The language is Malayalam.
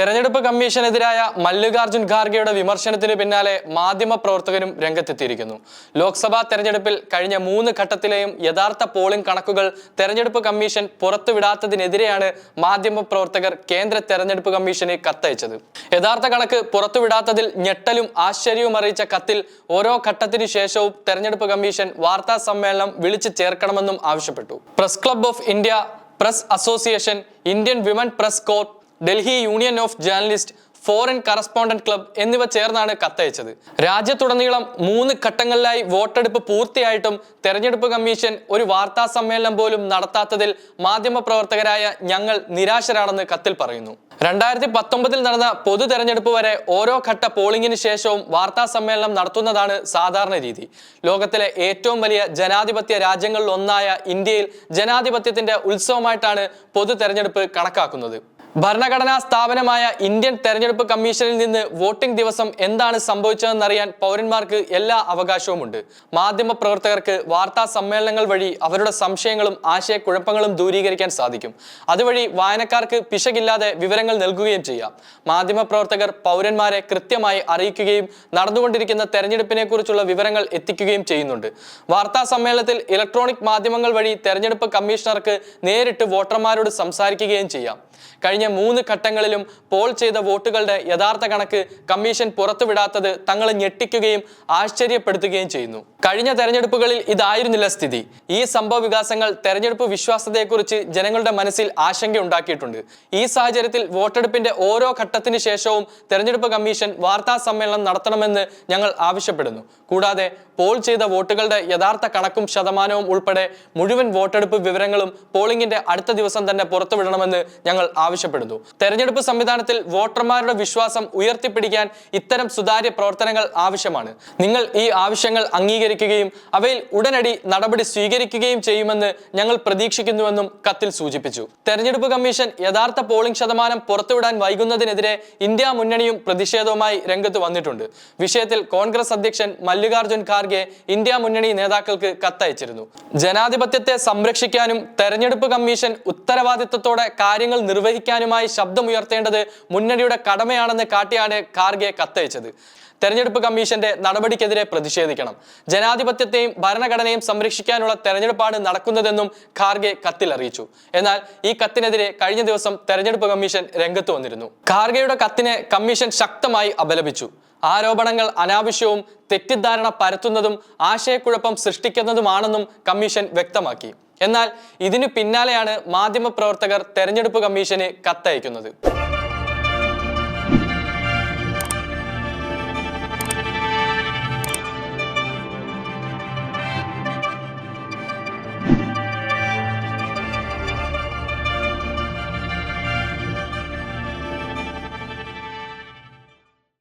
തെരഞ്ഞെടുപ്പ് കമ്മീഷനെതിരായ മല്ലികാർജുൻ ഖാർഗെയുടെ വിമർശനത്തിന് പിന്നാലെ മാധ്യമ പ്രവർത്തകരും രംഗത്തെത്തിയിരിക്കുന്നു. ലോക്സഭാ തെരഞ്ഞെടുപ്പിൽ കഴിഞ്ഞ മൂന്ന് ഘട്ടത്തിലെയും യഥാർത്ഥ പോളിംഗ് കണക്കുകൾ തെരഞ്ഞെടുപ്പ് കമ്മീഷൻ പുറത്തുവിടാത്തതിനെതിരെയാണ് മാധ്യമ പ്രവർത്തകർ കേന്ദ്ര തെരഞ്ഞെടുപ്പ് കമ്മീഷന് കത്തയച്ചത്. യഥാർത്ഥ കണക്ക് പുറത്തുവിടാത്തതിൽ ഞെട്ടലും ആശ്ചര്യവും അറിയിച്ച കത്തിൽ ഓരോ ഘട്ടത്തിനു ശേഷവും തെരഞ്ഞെടുപ്പ് കമ്മീഷൻ വാർത്താ സമ്മേളനം വിളിച്ചു ചേർക്കണമെന്നും ആവശ്യപ്പെട്ടു. Press club of India press association Indian women press corps Delhi union of journalist foreign correspondent club എന്നിവ ചേർന്നാണ് കത്തയച്ചത്. രാജ്യത്തുടനീളം മൂന്ന് ഘട്ടങ്ങളിലായി വോട്ടെടുപ്പ് പൂർത്തിയായിട്ടും തെരഞ്ഞെടുപ്പ് കമ്മീഷൻ ഒരു വാർത്താ സമ്മേളനം പോലും നടത്താത്തതിൽ മാധ്യമപ്രവർത്തകരായ ഞങ്ങൾ നിരാശരാണെന്ന് കത്തിൽ പറയുന്നു. രണ്ടായിരത്തി പത്തൊമ്പതിൽ നടന്ന പൊതു തെരഞ്ഞെടുപ്പ് വരെ ഓരോ ഘട്ട പോളിംഗിന് ശേഷവും വാർത്താ സമ്മേളനം നടത്തുന്നതാണ് സാധാരണ രീതി. ലോകത്തിലെ ഏറ്റവും വലിയ ജനാധിപത്യ രാജ്യങ്ങളിൽ ഒന്നായ ഇന്ത്യയിൽ ജനാധിപത്യത്തിന്റെ ഉത്സവമായിട്ടാണ് പൊതു തെരഞ്ഞെടുപ്പ് കണക്കാക്കുന്നത്. ഭരണഘടനാ സ്ഥാപനമായ ഇന്ത്യൻ തെരഞ്ഞെടുപ്പ് കമ്മീഷനിൽ നിന്ന് വോട്ടിംഗ് ദിവസം എന്താണ് സംഭവിച്ചതെന്നറിയാൻ പൗരന്മാർക്ക് എല്ലാ അവകാശവുമുണ്ട്. മാധ്യമ പ്രവർത്തകർക്ക് വാർത്താ സമ്മേളനങ്ങൾ വഴി അവരുടെ സംശയങ്ങളും ആശയക്കുഴപ്പങ്ങളും ദൂരീകരിക്കാൻ സാധിക്കും. അതുവഴി വായനക്കാർക്ക് പിശകില്ലാതെ വിവരങ്ങൾ നൽകുകയും ചെയ്യാം. മാധ്യമ പ്രവർത്തകർ പൗരന്മാരെ കൃത്യമായി അറിയിക്കുകയും നടന്നുകൊണ്ടിരിക്കുന്ന തെരഞ്ഞെടുപ്പിനെ കുറിച്ചുള്ള വിവരങ്ങൾ എത്തിക്കുകയും ചെയ്യുന്നുണ്ട്. വാർത്താ സമ്മേളനത്തിൽ ഇലക്ട്രോണിക് മാധ്യമങ്ങൾ വഴി തെരഞ്ഞെടുപ്പ് കമ്മീഷണർക്ക് നേരിട്ട് വോട്ടർമാരോട് സംസാരിക്കുകയും ചെയ്യാം. കഴിഞ്ഞ മൂന്ന് ഘട്ടങ്ങളിലും പോൾ ചെയ്ത വോട്ടുകളുടെ യഥാർത്ഥ കണക്ക് കമ്മീഷൻ പുറത്തുവിടാത്തത് തങ്ങളെ ഞെട്ടിക്കുകയും ആശ്ചര്യപ്പെടുത്തുകയും ചെയ്യുന്നു. കഴിഞ്ഞ തെരഞ്ഞെടുപ്പുകളിൽ ഇതായിരുന്നില്ല സ്ഥിതി. ഈ സംഭവ വികാസങ്ങൾ തെരഞ്ഞെടുപ്പ് വിശ്വാസത്തെക്കുറിച്ച് ജനങ്ങളുടെ മനസ്സിൽ ആശങ്ക ഉണ്ടാക്കിയിട്ടുണ്ട്. ഈ സാഹചര്യത്തിൽ വോട്ടെടുപ്പിന്റെ ഓരോ ഘട്ടത്തിന് ശേഷവും തെരഞ്ഞെടുപ്പ് കമ്മീഷൻ വാർത്താ സമ്മേളനം നടത്തണമെന്ന് ഞങ്ങൾ ആവശ്യപ്പെടുന്നു. കൂടാതെ പോൾ ചെയ്ത വോട്ടുകളുടെ യഥാർത്ഥ കണക്കും ശതമാനവും ഉൾപ്പെടെ മുഴുവൻ വോട്ടെടുപ്പ് വിവരങ്ങളും പോളിംഗിന്റെ അടുത്ത ദിവസം തന്നെ പുറത്തുവിടണമെന്ന് ഞങ്ങൾ ആവശ്യപ്പെടുന്നു. തെരഞ്ഞെടുപ്പ് സംവിധാനത്തിൽ വോട്ടർമാരുടെ വിശ്വാസം ഉയർത്തിപ്പിടിക്കാൻ ഇത്തരം സുതാര്യ പ്രവർത്തനങ്ങൾ ആവശ്യമാണ്. നിങ്ങൾ ഈ ആവശ്യങ്ങൾ അംഗീകരിക്കുകയും അവയിൽ ഉടനടി നടപടി സ്വീകരിക്കുകയും ചെയ്യുമെന്ന് ഞങ്ങൾ പ്രതീക്ഷിക്കുന്നുവെന്നും കത്തിൽ സൂചിപ്പിച്ചു. തെരഞ്ഞെടുപ്പ് കമ്മീഷൻ യഥാർത്ഥ പോളിംഗ് ശതമാനം പുറത്തുവിടാൻ വൈകുന്നതിനെതിരെ ഇന്ത്യ മുന്നണിയും പ്രതിഷേധവുമായി രംഗത്ത് വന്നിട്ടുണ്ട്. വിഷയത്തിൽ കോൺഗ്രസ് അധ്യക്ഷൻ മല്ലികാർജുൻ ഖാർഗെ ഇന്ത്യ മുന്നണി നേതാക്കൾക്ക് കത്തയച്ചിരുന്നു. ജനാധിപത്യത്തെ സംരക്ഷിക്കാനും തെരഞ്ഞെടുപ്പ് കമ്മീഷൻ ഉത്തരവാദിത്തത്തോടെ കാര്യങ്ങൾ നിർവഹിക്കാനുമായി ശബ്ദമുയർത്തേണ്ടത് മുന്നണിയുടെ കടമയാണെന്ന് കാട്ടിയാണ് ഖാർഗെ കത്തയച്ചത്. തെരഞ്ഞെടുപ്പ് കമ്മീഷന്റെ നടപടിക്കെതിരെ പ്രതിഷേധിക്കണം. ജനാധിപത്യത്തെയും ഭരണഘടനയും സംരക്ഷിക്കാനുള്ള തെരഞ്ഞെടുപ്പാണ് നടക്കുന്നതെന്നും ഖാർഗെ കത്തിൽ അറിയിച്ചു. എന്നാൽ ഈ കത്തിനെതിരെ കഴിഞ്ഞ ദിവസം തെരഞ്ഞെടുപ്പ് കമ്മീഷൻ രംഗത്ത് വന്നിരുന്നു. ഖാർഗെയുടെ കത്തിനെ കമ്മീഷൻ ശക്തമായി അപലപിച്ചു. ആരോപണങ്ങൾ അനാവശ്യവും തെറ്റിദ്ധാരണ പരത്തുന്നതും ആശയക്കുഴപ്പം സൃഷ്ടിക്കുന്നതുമാണെന്നും കമ്മീഷൻ വ്യക്തമാക്കി. എന്നാൽ ഇതിനു പിന്നാലെയാണ് മാധ്യമപ്രവർത്തകർ തെരഞ്ഞെടുപ്പ് കമ്മീഷന് കത്തയക്കുന്നത്.